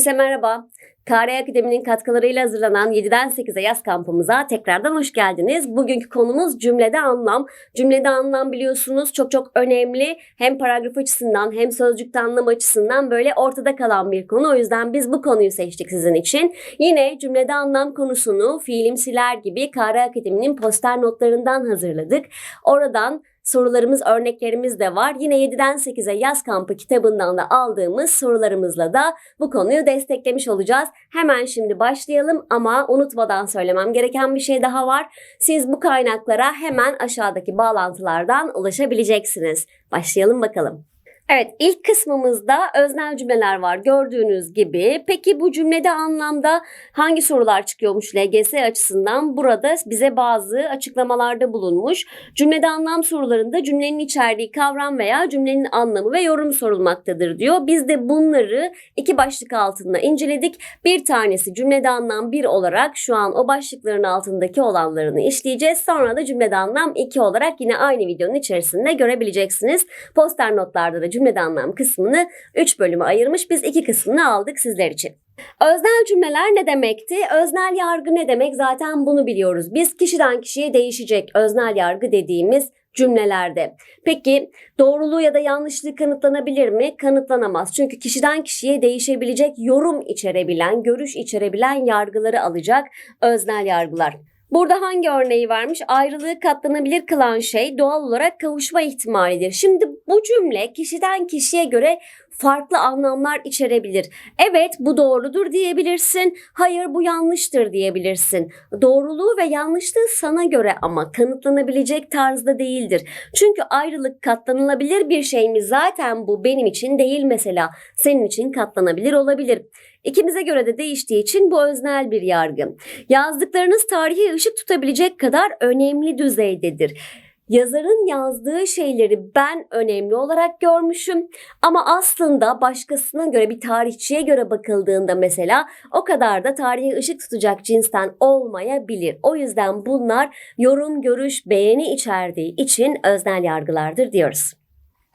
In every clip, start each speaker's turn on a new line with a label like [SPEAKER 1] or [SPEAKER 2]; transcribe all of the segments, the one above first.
[SPEAKER 1] Herkese merhaba. KR Akademi'nin katkılarıyla hazırlanan 7'den 8'e yaz kampımıza tekrardan hoş geldiniz. Bugünkü konumuz cümlede anlam. Cümlede anlam biliyorsunuz çok çok önemli. Hem paragraf açısından hem sözcükte anlam açısından böyle ortada kalan bir konu. O yüzden biz bu konuyu seçtik sizin için. Yine cümlede anlam konusunu fiilimsiler gibi KR Akademi'nin poster notlarından hazırladık. Oradan sorularımız, örneklerimiz de var. Yine 7'den 8'e yaz kampı kitabından da aldığımız sorularımızla da bu konuyu desteklemiş olacağız. Hemen şimdi başlayalım ama unutmadan söylemem gereken bir şey daha var. Siz bu kaynaklara hemen aşağıdaki bağlantılardan ulaşabileceksiniz. Başlayalım bakalım. Evet ilk kısmımızda öznel cümleler var gördüğünüz gibi. Peki bu cümlede anlamda hangi sorular çıkıyormuş LGS açısından? Burada bize bazı açıklamalarda bulunmuş. Cümlede anlam sorularında cümlenin içerdiği kavram veya cümlenin anlamı ve yorum sorulmaktadır diyor. Biz de bunları iki başlık altında inceledik. Bir tanesi cümlede anlam 1 olarak şu an o başlıkların altındaki olanlarını işleyeceğiz. Sonra da cümlede anlam 2 olarak yine aynı videonun içerisinde görebileceksiniz. Poster notlarda da cümlede anlam kısmını 3 bölüme ayırmış. Biz 2 kısmını aldık sizler için. Öznel cümleler ne demekti? Öznel yargı ne demek? Zaten bunu biliyoruz. Biz kişiden kişiye değişecek öznel yargı dediğimiz cümlelerde. Peki doğruluğu ya da yanlışlığı kanıtlanabilir mi? Kanıtlanamaz. Çünkü kişiden kişiye değişebilecek yorum içerebilen, görüş içerebilen yargıları alacak öznel yargılar. Burada hangi örneği vermiş? Ayrılığı katlanabilir kılan şey doğal olarak kavuşma ihtimalidir. Şimdi bu cümle kişiden kişiye göre farklı anlamlar içerebilir. Evet bu doğrudur diyebilirsin. Hayır bu yanlıştır diyebilirsin. Doğruluğu ve yanlışlığı sana göre ama kanıtlanabilecek tarzda değildir. Çünkü ayrılık katlanılabilir bir şey mi? Zaten bu benim için değil mesela. Senin için katlanabilir olabilir. İkimize göre de değiştiği için bu öznel bir yargı. Yazdıklarınız tarihe ışık tutabilecek kadar önemli düzeydedir. Yazarın yazdığı şeyleri ben önemli olarak görmüşüm ama aslında başkasına göre bir tarihçiye göre bakıldığında mesela o kadar da tarihe ışık tutacak cinsten olmayabilir. O yüzden bunlar yorum, görüş, beğeni içerdiği için öznel yargılardır diyoruz.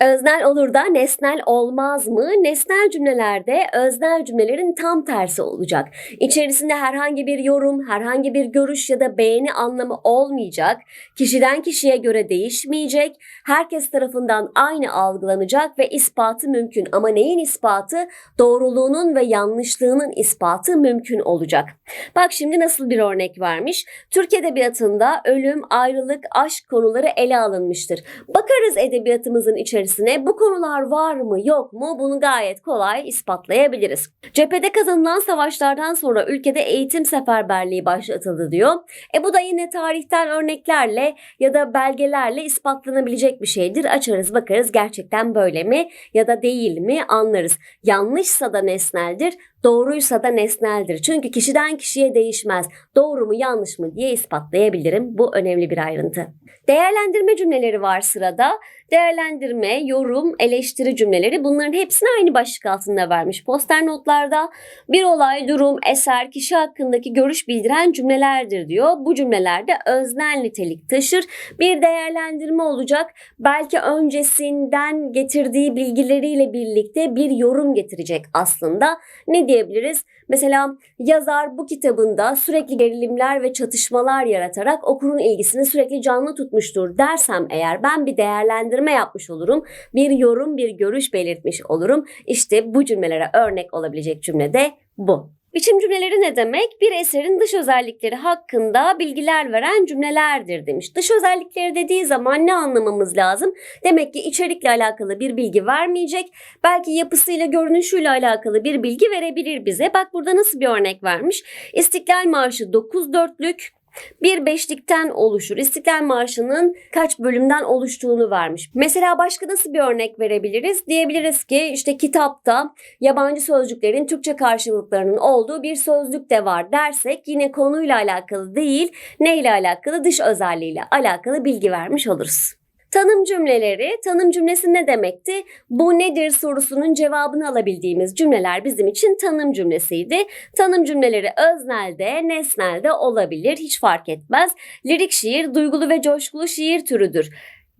[SPEAKER 1] Öznel olur da nesnel olmaz mı? Nesnel cümlelerde öznel cümlelerin tam tersi olacak. İçerisinde herhangi bir yorum, herhangi bir görüş ya da beğeni anlamı olmayacak. Kişiden kişiye göre değişmeyecek. Herkes tarafından aynı algılanacak ve ispatı mümkün. Ama neyin ispatı? Doğruluğunun ve yanlışlığının ispatı mümkün olacak. Bak şimdi nasıl bir örnek vermiş. Türk Edebiyatı'nda ölüm, ayrılık, aşk konuları ele alınmıştır. Bakarız edebiyatımızın içerisinde içerisine bu konular var mı yok mu bunu gayet kolay ispatlayabiliriz. Cephede kazanılan savaşlardan sonra ülkede eğitim seferberliği başlatıldı diyor. E bu da yine tarihten örneklerle ya da belgelerle ispatlanabilecek bir şeydir. Açarız bakarız gerçekten böyle mi ya da değil mi anlarız. Yanlışsa da nesneldir, doğruysa da nesneldir. Çünkü kişiden kişiye değişmez. Doğru mu yanlış mı diye ispatlayabilirim. Bu önemli bir ayrıntı. Değerlendirme cümleleri var sırada. Değerlendirme, yorum, eleştiri cümleleri bunların hepsini aynı başlık altında vermiş. Poster notlarda bir olay, durum, eser, kişi hakkındaki görüş bildiren cümlelerdir diyor. Bu cümlelerde öznel nitelik taşır. Bir değerlendirme olacak. Belki öncesinden getirdiği bilgileriyle birlikte bir yorum getirecek aslında. Ne diyebiliriz? Mesela yazar bu kitabında sürekli gerilimler ve çatışmalar yaratarak okurun ilgisini sürekli canlı tutmuştur dersem eğer ben bir değerlendirme yapmış olurum. Bir yorum, bir görüş belirtmiş olurum. İşte bu cümlelere örnek olabilecek cümle de bu. Biçim cümleleri ne demek? Bir eserin dış özellikleri hakkında bilgiler veren cümlelerdir demiş. Dış özellikleri dediği zaman ne anlamamız lazım? Demek ki içerikle alakalı bir bilgi vermeyecek. Belki yapısıyla, görünüşüyle alakalı bir bilgi verebilir bize. Bak burada nasıl bir örnek vermiş? İstiklal Marşı 9 dörtlük, bir beşlikten oluşur. İstiklal Marşı'nın kaç bölümden oluştuğunu vermiş. Mesela başka nasıl bir örnek verebiliriz? Diyebiliriz ki işte kitapta yabancı sözcüklerin Türkçe karşılıklarının olduğu bir sözlük de var dersek yine konuyla alakalı değil, neyle alakalı dış özelliğiyle alakalı bilgi vermiş oluruz. Tanım cümleleri, tanım cümlesi ne demekti? Bu nedir sorusunun cevabını alabildiğimiz cümleler bizim için tanım cümlesiydi. Tanım cümleleri öznelde, nesnelde olabilir, hiç fark etmez. Lirik şiir, duygulu ve coşkulu şiir türüdür.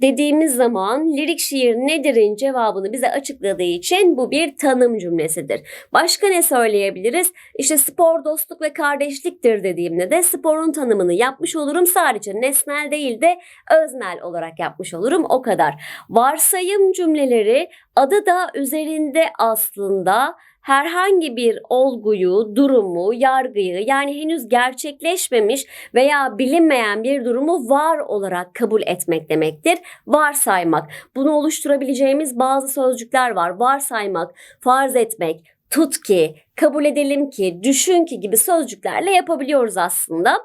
[SPEAKER 1] Dediğimiz zaman lirik şiir nedir'in cevabını bize açıkladığı için bu bir tanım cümlesidir. Başka ne söyleyebiliriz? İşte spor dostluk ve kardeşliktir dediğimde de sporun tanımını yapmış olurum. Sadece nesnel değil de öznel olarak yapmış olurum. O kadar. Varsayım cümleleri adı da üzerinde aslında herhangi bir olguyu, durumu, yargıyı yani henüz gerçekleşmemiş veya bilinmeyen bir durumu var olarak kabul etmek demektir. Varsaymak. Bunu oluşturabileceğimiz bazı sözcükler var. Varsaymak, farz etmek, tut ki, kabul edelim ki, düşün ki gibi sözcüklerle yapabiliyoruz aslında.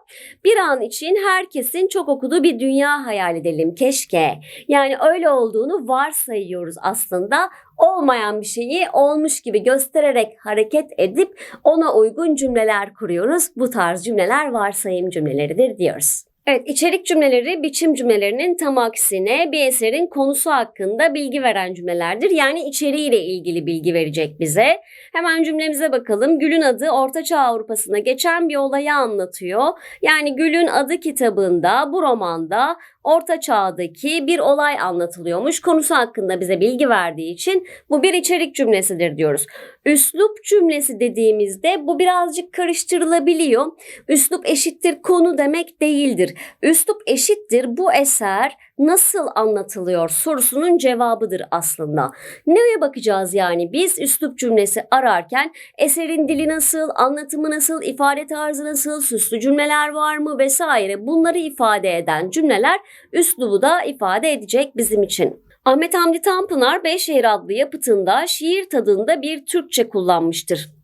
[SPEAKER 1] Bir an için herkesin çok okuduğu bir dünya hayal edelim keşke. Yani öyle olduğunu varsayıyoruz aslında. Olmayan bir şeyi olmuş gibi göstererek hareket edip ona uygun cümleler kuruyoruz. Bu tarz cümleler varsayım cümleleridir diyoruz. Evet, içerik cümleleri biçim cümlelerinin tam aksine bir eserin konusu hakkında bilgi veren cümlelerdir. Yani içeriğiyle ilgili bilgi verecek bize. Hemen cümlemize bakalım. Gül'ün adı Ortaçağ Avrupa'sına geçen bir olayı anlatıyor. Yani Gül'ün adı kitabında, bu romanda Orta Çağ'daki bir olay anlatılıyormuş. Konusu hakkında bize bilgi verdiği için bu bir içerik cümlesidir diyoruz. Üslup cümlesi dediğimizde bu birazcık karıştırılabiliyor. Üslup eşittir konu demek değildir. Üslup eşittir bu eser nasıl anlatılıyor sorusunun cevabıdır aslında. Neye bakacağız yani biz üslup cümlesi ararken eserin dili nasıl, anlatımı nasıl, ifade tarzı nasıl, süslü cümleler var mı vesaire bunları ifade eden cümleler üslubu da ifade edecek bizim için. Ahmet Hamdi Tanpınar Beşşehir adlı yapıtında şiir tadında bir Türkçe kullanmıştır.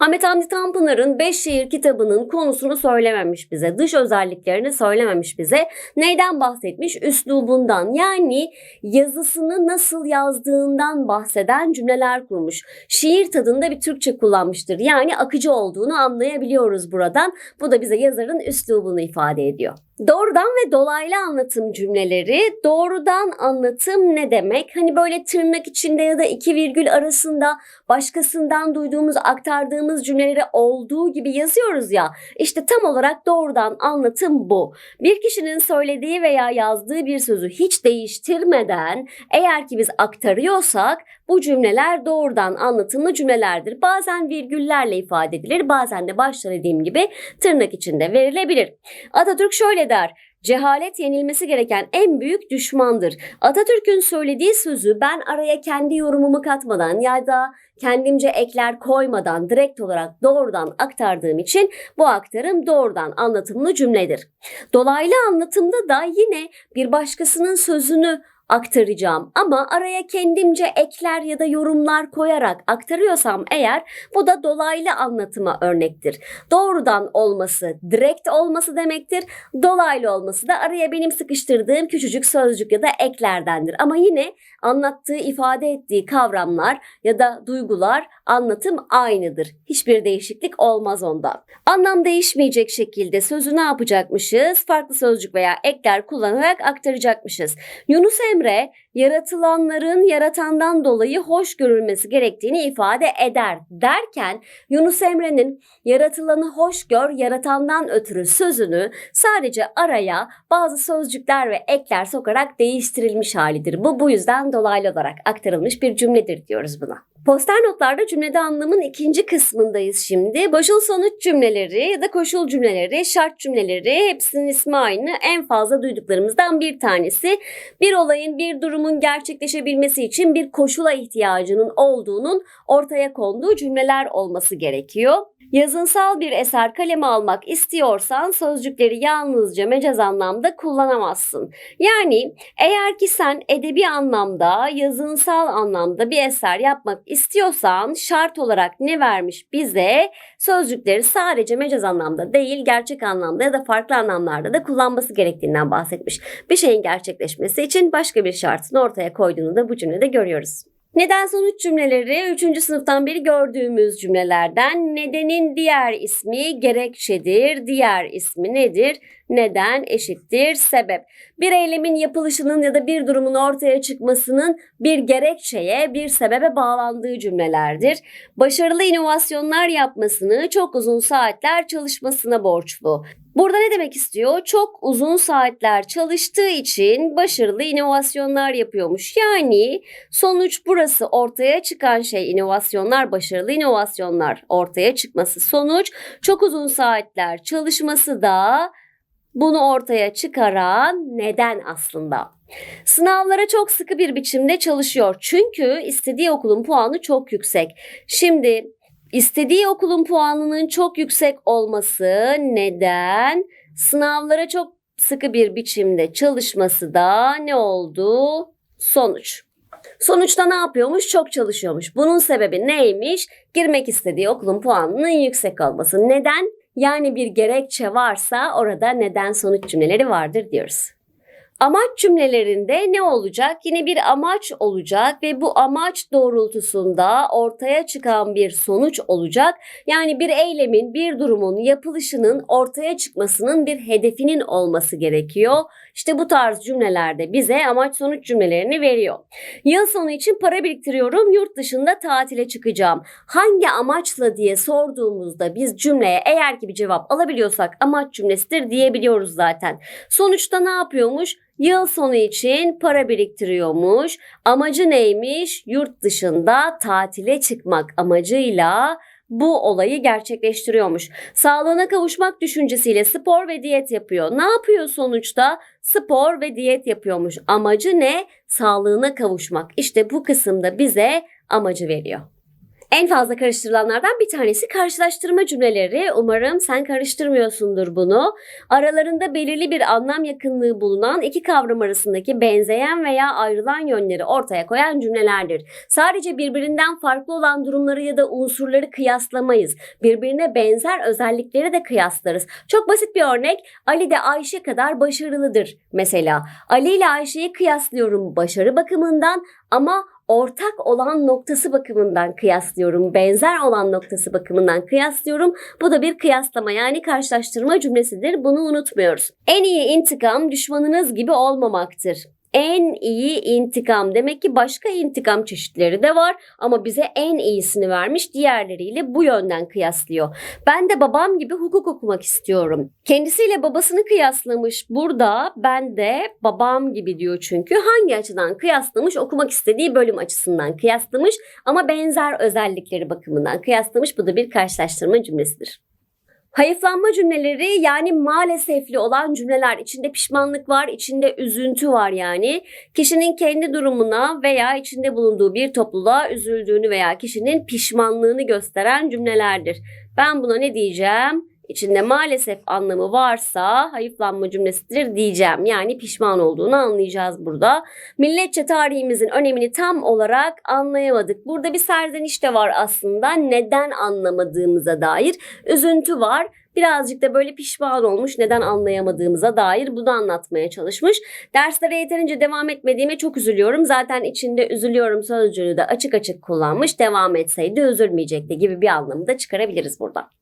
[SPEAKER 1] Ahmet Hamdi Tanpınar'ın Beş Şehir kitabının konusunu söylememiş bize. Dış özelliklerini söylememiş bize. Neyden bahsetmiş? Üslubundan yani yazısını nasıl yazdığından bahseden cümleler kurmuş. Şiir tadında bir Türkçe kullanmıştır. Yani akıcı olduğunu anlayabiliyoruz buradan. Bu da bize yazarın üslubunu ifade ediyor. Doğrudan ve dolaylı anlatım cümleleri. Doğrudan anlatım ne demek? Hani böyle tırnak içinde ya da iki virgül arasında başkasından duyduğumuz, aktardığımız cümleleri olduğu gibi yazıyoruz ya. İşte tam olarak doğrudan anlatım bu. Bir kişinin söylediği veya yazdığı bir sözü hiç değiştirmeden eğer ki biz aktarıyorsak bu cümleler doğrudan anlatımlı cümlelerdir. Bazen virgüllerle ifade edilir, bazen de başta dediğim gibi tırnak içinde verilebilir. Atatürk şöyle der. Cehalet yenilmesi gereken en büyük düşmandır. Atatürk'ün söylediği sözü ben araya kendi yorumumu katmadan ya da kendimce ekler koymadan direkt olarak doğrudan aktardığım için bu aktarım doğrudan anlatımlı cümledir. Dolaylı anlatımda da yine bir başkasının sözünü aktaracağım ama araya kendimce ekler ya da yorumlar koyarak aktarıyorsam eğer bu da dolaylı anlatıma örnektir. Doğrudan olması, direkt olması demektir. Dolaylı olması da araya benim sıkıştırdığım küçücük sözcük ya da eklerdendir. Ama yine anlattığı, ifade ettiği kavramlar ya da duygular, anlatım aynıdır. Hiçbir değişiklik olmaz onda. Anlam değişmeyecek şekilde sözü ne yapacakmışız? Farklı sözcük veya ekler kullanarak aktaracakmışız. Yunus Emre yaratılanların yaratandan dolayı hoş görülmesi gerektiğini ifade eder derken Yunus Emre'nin yaratılanı hoş gör yaratandan ötürü sözünü sadece araya bazı sözcükler ve ekler sokarak değiştirilmiş halidir. Bu bu yüzden dolaylı olarak aktarılmış bir cümledir diyoruz buna. Poster notlarda cümlede anlamın ikinci kısmındayız şimdi. Başıl sonuç cümleleri ya da koşul cümleleri, şart cümleleri hepsinin ismi aynı. En fazla duyduklarımızdan bir tanesi. Bir olayın, bir durumun gerçekleşebilmesi için bir koşula ihtiyacının olduğunun ortaya konduğu cümleler olması gerekiyor. Yazınsal bir eser kaleme almak istiyorsan sözcükleri yalnızca mecaz anlamda kullanamazsın. Yani eğer ki sen edebi anlamda, yazınsal anlamda bir eser yapmak istiyorsan şart olarak ne vermiş bize? Sözcükleri sadece mecaz anlamda değil, gerçek anlamda ya da farklı anlamlarda da kullanması gerektiğinden bahsetmiş. Bir şeyin gerçekleşmesi için başka bir şartını ortaya koyduğunu da bu cümlede görüyoruz. Neden sonuç cümleleri 3. sınıftan beri gördüğümüz cümlelerden nedenin diğer ismi gerekçedir. Diğer ismi nedir? Neden eşittir sebep. Bir eylemin yapılışının ya da bir durumun ortaya çıkmasının bir gerekçeye, bir sebebe bağlandığı cümlelerdir. Başarılı inovasyonlar yapmasını çok uzun saatler çalışmasına borçlu. Burada ne demek istiyor? Çok uzun saatler çalıştığı için başarılı inovasyonlar yapıyormuş. Yani sonuç burası ortaya çıkan şey inovasyonlar, başarılı inovasyonlar ortaya çıkması sonuç. Çok uzun saatler çalışması da bunu ortaya çıkaran neden aslında. Sınavlara çok sıkı bir biçimde çalışıyor. Çünkü istediği okulun puanı çok yüksek. Şimdi istediği okulun puanının çok yüksek olması neden? Sınavlara çok sıkı bir biçimde çalışması da ne oldu? Sonuç. Sonuçta ne yapıyormuş? Çok çalışıyormuş. Bunun sebebi neymiş? Girmek istediği okulun puanının yüksek olması. Neden? Yani bir gerekçe varsa orada neden sonuç cümleleri vardır diyoruz. Amaç cümlelerinde ne olacak? Yine bir amaç olacak ve bu amaç doğrultusunda ortaya çıkan bir sonuç olacak. Yani bir eylemin, bir durumun yapılışının ortaya çıkmasının bir hedefinin olması gerekiyor. İşte bu tarz cümlelerde bize amaç sonuç cümlelerini veriyor. Yıl sonu için para biriktiriyorum, yurt dışında tatile çıkacağım. Hangi amaçla diye sorduğumuzda biz cümleye eğer ki bir cevap alabiliyorsak amaç cümlesidir diyebiliyoruz zaten. Sonuçta ne yapıyormuş? Yıl sonu için para biriktiriyormuş. Amacı neymiş? Yurt dışında tatile çıkmak amacıyla bu olayı gerçekleştiriyormuş. Sağlığına kavuşmak düşüncesiyle spor ve diyet yapıyor. Ne yapıyor sonuçta? Spor ve diyet yapıyormuş. Amacı ne? Sağlığına kavuşmak. İşte bu kısımda bize amacı veriyor. En fazla karıştırılanlardan bir tanesi karşılaştırma cümleleri. Umarım sen karıştırmıyorsundur bunu. Aralarında belirli bir anlam yakınlığı bulunan iki kavram arasındaki benzeyen veya ayrılan yönleri ortaya koyan cümlelerdir. Sadece birbirinden farklı olan durumları ya da unsurları kıyaslamayız. Birbirine benzer özellikleri de kıyaslarız. Çok basit bir örnek. Ali de Ayşe kadar başarılıdır mesela. Ali ile Ayşe'yi kıyaslıyorum başarı bakımından ama ortak olan noktası bakımından kıyaslıyorum. Benzer olan noktası bakımından kıyaslıyorum. Bu da bir kıyaslama yani karşılaştırma cümlesidir. Bunu unutmuyoruz. En iyi intikam düşmanınız gibi olmamaktır. En iyi intikam. Demek ki başka intikam çeşitleri de var ama bize en iyisini vermiş diğerleriyle bu yönden kıyaslıyor. Ben de babam gibi hukuk okumak istiyorum. Kendisiyle babasını kıyaslamış. Burada ben de babam gibi diyor çünkü. Hangi açıdan kıyaslamış? Okumak istediği bölüm açısından kıyaslamış ama benzer özellikleri bakımından kıyaslamış. Bu da bir karşılaştırma cümlesidir. Hayıflanma cümleleri yani maalesefli olan cümleler. içinde pişmanlık var, içinde üzüntü var yani. Kişinin kendi durumuna veya içinde bulunduğu bir topluluğa üzüldüğünü veya kişinin pişmanlığını gösteren cümlelerdir. Ben buna ne diyeceğim? İçinde maalesef anlamı varsa hayıflanma cümlesidir diyeceğim. Yani pişman olduğunu anlayacağız burada. Milletçe tarihimizin önemini tam olarak anlayamadık. Burada bir serzeniş de var aslında. Neden anlamadığımıza dair üzüntü var. Birazcık da böyle pişman olmuş neden anlayamadığımıza dair bunu anlatmaya çalışmış. Derslere yeterince devam etmediğime çok üzülüyorum. Zaten içinde üzülüyorum sözcüğünü de açık açık kullanmış. Devam etseydi üzülmeyecekti gibi bir anlamı da çıkarabiliriz burada.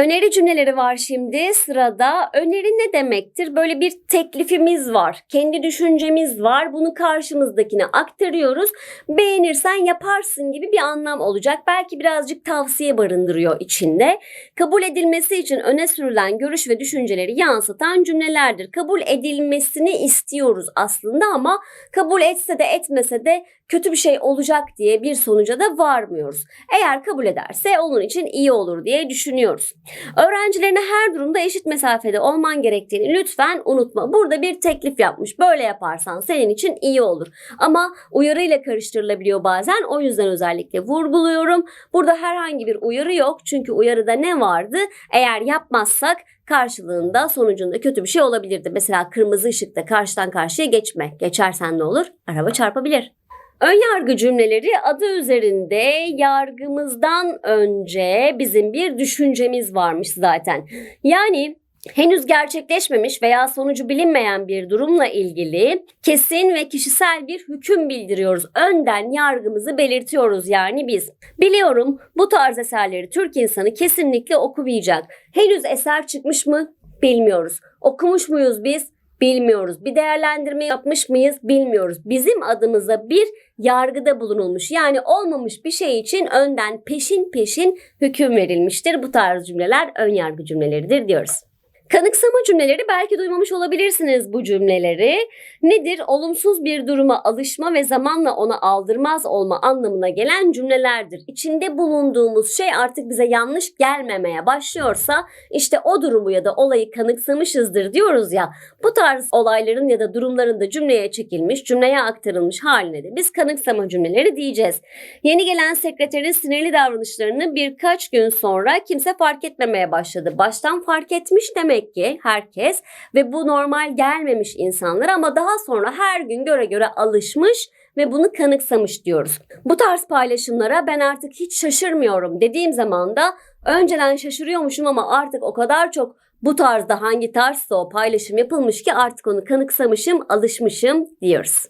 [SPEAKER 1] Öneri cümleleri var şimdi sırada. Öneri ne demektir? Böyle bir teklifimiz var. Kendi düşüncemiz var. Bunu karşımızdakine aktarıyoruz. Beğenirsen yaparsın gibi bir anlam olacak. Belki birazcık tavsiye barındırıyor içinde. Kabul edilmesi için öne sürülen görüş ve düşünceleri yansıtan cümlelerdir. Kabul edilmesini istiyoruz aslında ama kabul etse de etmese de kötü bir şey olacak diye bir sonuca da varmıyoruz. Eğer kabul ederse onun için iyi olur diye düşünüyoruz. Öğrencilerine her durumda eşit mesafede olman gerektiğini lütfen unutma. Burada bir teklif yapmış. Böyle yaparsan senin için iyi olur. Ama uyarıyla karıştırılabiliyor bazen. O yüzden özellikle vurguluyorum. Burada herhangi bir uyarı yok. Çünkü uyarıda ne vardı? Eğer yapmazsak karşılığında sonucunda kötü bir şey olabilirdi. Mesela kırmızı ışıkta karşıdan karşıya geçme. Geçersen ne olur? Araba çarpabilir. Ön yargı cümleleri adı üzerinde yargımızdan önce bizim bir düşüncemiz varmış zaten. Yani henüz gerçekleşmemiş veya sonucu bilinmeyen bir durumla ilgili kesin ve kişisel bir hüküm bildiriyoruz. Önden yargımızı belirtiyoruz yani biz. Biliyorum bu tarz eserleri Türk insanı kesinlikle okumayacak. Henüz eser çıkmış mı? Bilmiyoruz. Okumuş muyuz biz? Bilmiyoruz. Bir değerlendirme yapmış mıyız? Bilmiyoruz. Bizim adımıza bir yargıda bulunulmuş. Yani olmamış bir şey için önden peşin peşin hüküm verilmiştir. Bu tarz cümleler ön yargı cümleleridir diyoruz. Kanıksama cümleleri belki duymamış olabilirsiniz bu cümleleri. Nedir? Olumsuz bir duruma alışma ve zamanla ona aldırmaz olma anlamına gelen cümlelerdir. İçinde bulunduğumuz şey artık bize yanlış gelmemeye başlıyorsa işte o durumu ya da olayı kanıksamışızdır diyoruz ya. Bu tarz olayların ya da durumların da cümleye çekilmiş, cümleye aktarılmış haline de biz kanıksama cümleleri diyeceğiz. Yeni gelen sekreterin sinirli davranışlarını birkaç gün sonra kimse fark etmemeye başladı. Baştan fark etmiş demek ki herkes ve bu normal gelmemiş insanlar ama daha sonra her gün göre göre alışmış ve bunu kanıksamış diyoruz. Bu tarz paylaşımlara ben artık hiç şaşırmıyorum dediğim zaman da önceden şaşırıyormuşum ama artık o kadar çok bu tarzda hangi tarzsa o paylaşım yapılmış ki artık onu kanıksamışım, alışmışım diyoruz.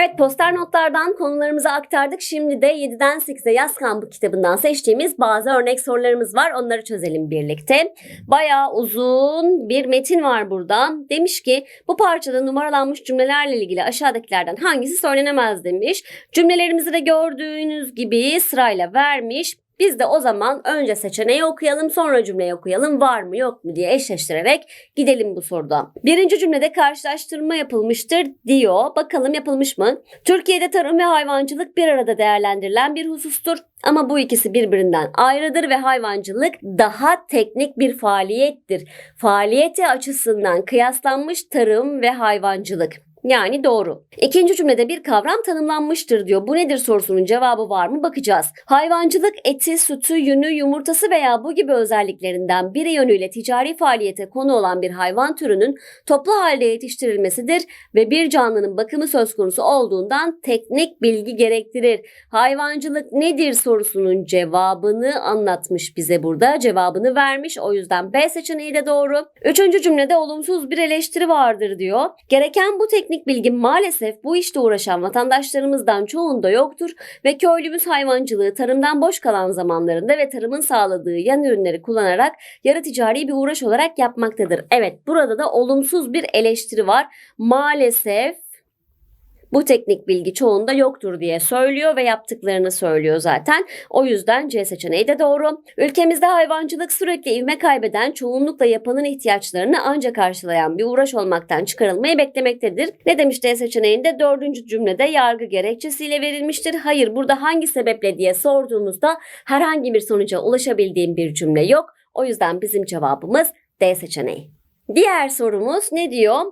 [SPEAKER 1] Evet poster notlardan konularımızı aktardık. Şimdi de 7'den 8'e yaz kampı kitabından seçtiğimiz bazı örnek sorularımız var. Onları çözelim birlikte. Bayağı uzun bir metin var burada. Demiş ki bu parçada numaralanmış cümlelerle ilgili aşağıdakilerden hangisi söylenemez demiş. Cümlelerimizi de gördüğünüz gibi sırayla vermiş. Biz de o zaman önce seçeneği okuyalım sonra cümleyi okuyalım var mı yok mu diye eşleştirerek gidelim bu soruda. Birinci cümlede karşılaştırma yapılmıştır diyor. Bakalım yapılmış mı? Türkiye'de tarım ve hayvancılık bir arada değerlendirilen bir husustur. Ama bu ikisi birbirinden ayrıdır ve hayvancılık daha teknik bir faaliyettir. Faaliyeti açısından kıyaslanmış tarım ve hayvancılık. Yani doğru. İkinci cümlede bir kavram tanımlanmıştır diyor. Bu nedir sorusunun cevabı var mı bakacağız. Hayvancılık eti, sütü, yünü, yumurtası veya bu gibi özelliklerinden biri yönüyle ticari faaliyete konu olan bir hayvan türünün toplu halde yetiştirilmesidir ve bir canlının bakımı söz konusu olduğundan teknik bilgi gerektirir. Hayvancılık nedir sorusunun cevabını anlatmış bize burada. Cevabını vermiş. O yüzden B seçeneği de doğru. Üçüncü cümlede olumsuz bir eleştiri vardır diyor. Gereken bu teknik bilgi maalesef bu işte uğraşan vatandaşlarımızdan çoğunda yoktur ve köylümüz hayvancılığı tarımdan boş kalan zamanlarında ve tarımın sağladığı yan ürünleri kullanarak yarı ticari bir uğraş olarak yapmaktadır. Evet burada da olumsuz bir eleştiri var. Maalesef bu teknik bilgi çoğunda yoktur diye söylüyor ve yaptıklarını söylüyor zaten. O yüzden C seçeneği de doğru. Ülkemizde hayvancılık sürekli ivme kaybeden, çoğunlukla yapanın ihtiyaçlarını ancak karşılayan bir uğraş olmaktan çıkarılmayı beklemektedir. Ne demiş D seçeneğinde? Dördüncü cümlede yargı gerekçesiyle verilmiştir. Hayır burada hangi sebeple diye sorduğumuzda herhangi bir sonuca ulaşabildiğim bir cümle yok. O yüzden bizim cevabımız D seçeneği. Diğer sorumuz ne diyor?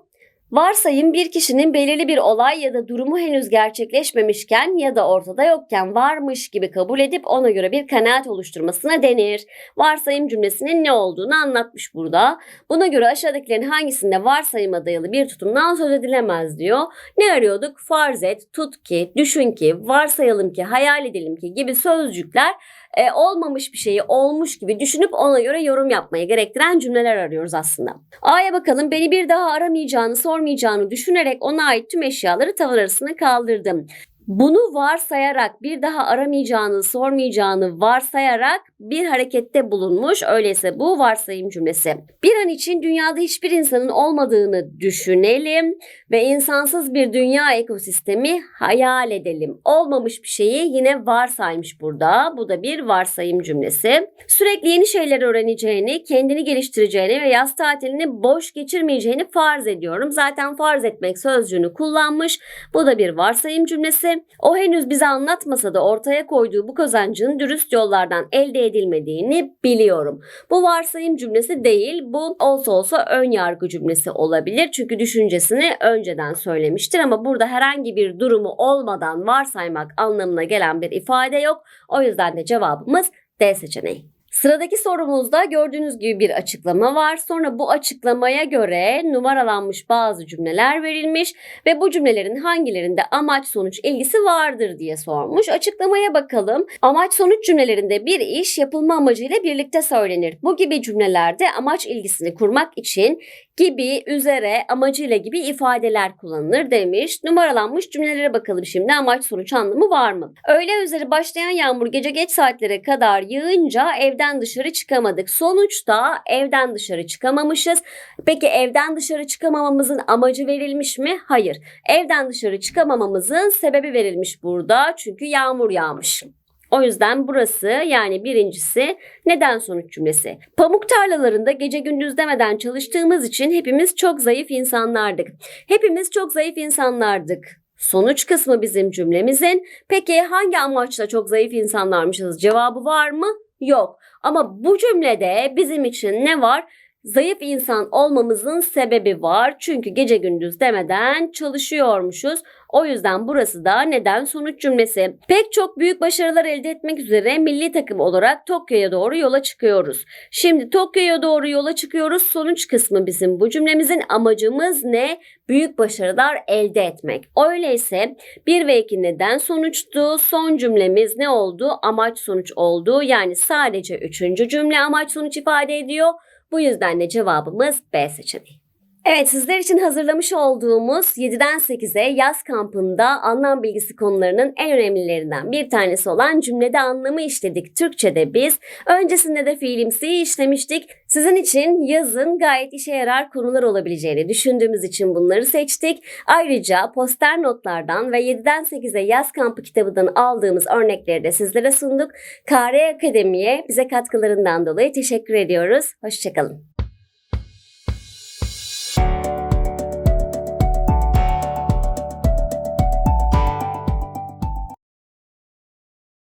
[SPEAKER 1] Varsayım bir kişinin belirli bir olay ya da durumu henüz gerçekleşmemişken ya da ortada yokken varmış gibi kabul edip ona göre bir kanaat oluşturmasına denir. Varsayım cümlesinin ne olduğunu anlatmış burada. Buna göre aşağıdakilerin hangisinde varsayıma dayalı bir tutumdan söz edilemez diyor. Ne arıyorduk? Farz et, tut ki, düşün ki, varsayalım ki, hayal edelim ki gibi sözcükler e, olmamış bir şeyi olmuş gibi düşünüp ona göre yorum yapmaya gerektiren cümleler arıyoruz aslında. A'ya bakalım beni bir daha aramayacağını sormayacağını düşünerek ona ait tüm eşyaları tavır arasına kaldırdım. Bunu varsayarak bir daha aramayacağını, sormayacağını varsayarak bir harekette bulunmuş. Öyleyse bu varsayım cümlesi. Bir an için dünyada hiçbir insanın olmadığını düşünelim ve insansız bir dünya ekosistemi hayal edelim. Olmamış bir şeyi yine varsaymış burada. Bu da bir varsayım cümlesi. Sürekli yeni şeyler öğreneceğini, kendini geliştireceğini ve yaz tatilini boş geçirmeyeceğini farz ediyorum. Zaten farz etmek sözcüğünü kullanmış. Bu da bir varsayım cümlesi. O henüz bize anlatmasa da ortaya koyduğu bu kazancın dürüst yollardan elde edilmediğini biliyorum. Bu varsayım cümlesi değil, bu olsa olsa ön yargı cümlesi olabilir. Çünkü düşüncesini önceden söylemiştir ama burada herhangi bir durumu olmadan varsaymak anlamına gelen bir ifade yok. O yüzden de cevabımız D seçeneği. Sıradaki sorumuzda gördüğünüz gibi bir açıklama var. Sonra bu açıklamaya göre numaralanmış bazı cümleler verilmiş ve bu cümlelerin hangilerinde amaç sonuç ilgisi vardır diye sormuş. Açıklamaya bakalım. Amaç sonuç cümlelerinde bir iş yapılma amacıyla birlikte söylenir. Bu gibi cümlelerde amaç ilgisini kurmak için gibi, üzere, amacıyla gibi ifadeler kullanılır demiş. Numaralanmış cümlelere bakalım şimdi. Amaç sonuç anlamı var mı? Öğle üzeri başlayan yağmur gece geç saatlere kadar yağınca evden dışarı çıkamadık. Sonuçta evden dışarı çıkamamışız. Peki evden dışarı çıkamamamızın amacı verilmiş mi? Hayır. Evden dışarı çıkamamamızın sebebi verilmiş burada. Çünkü yağmur yağmış. O yüzden burası yani birincisi neden sonuç cümlesi. Pamuk tarlalarında gece gündüz demeden çalıştığımız için hepimiz çok zayıf insanlardık. Hepimiz çok zayıf insanlardık. Sonuç kısmı bizim cümlemizin. Peki hangi amaçla çok zayıf insanlarmışız? Cevabı var mı? Yok. Ama bu cümlede bizim için ne var? Zayıf insan olmamızın sebebi var. Çünkü gece gündüz demeden çalışıyormuşuz. O yüzden burası da neden sonuç cümlesi. Pek çok büyük başarılar elde etmek üzere milli takım olarak Tokyo'ya doğru yola çıkıyoruz. Şimdi Tokyo'ya doğru yola çıkıyoruz. Sonuç kısmı bizim bu cümlemizin amacımız ne? Büyük başarılar elde etmek. Öyleyse 1 ve 2 neden sonuçtu? Son cümlemiz ne oldu? Amaç sonuç oldu. Yani sadece 3. cümle amaç sonuç ifade ediyor. Bu yüzden de cevabımız B seçeneği. Evet sizler için hazırlamış olduğumuz 7'den 8'e yaz kampında anlam bilgisi konularının en önemlilerinden bir tanesi olan cümlede anlamı işledik. Türkçe'de biz öncesinde de fiilimsiyi işlemiştik. Sizin için yazın gayet işe yarar konular olabileceğini düşündüğümüz için bunları seçtik. Ayrıca poster notlardan ve 7'den 8'e yaz kampı kitabından aldığımız örnekleri de sizlere sunduk. KR Akademi'ye bize katkılarından dolayı teşekkür ediyoruz. Hoşçakalın.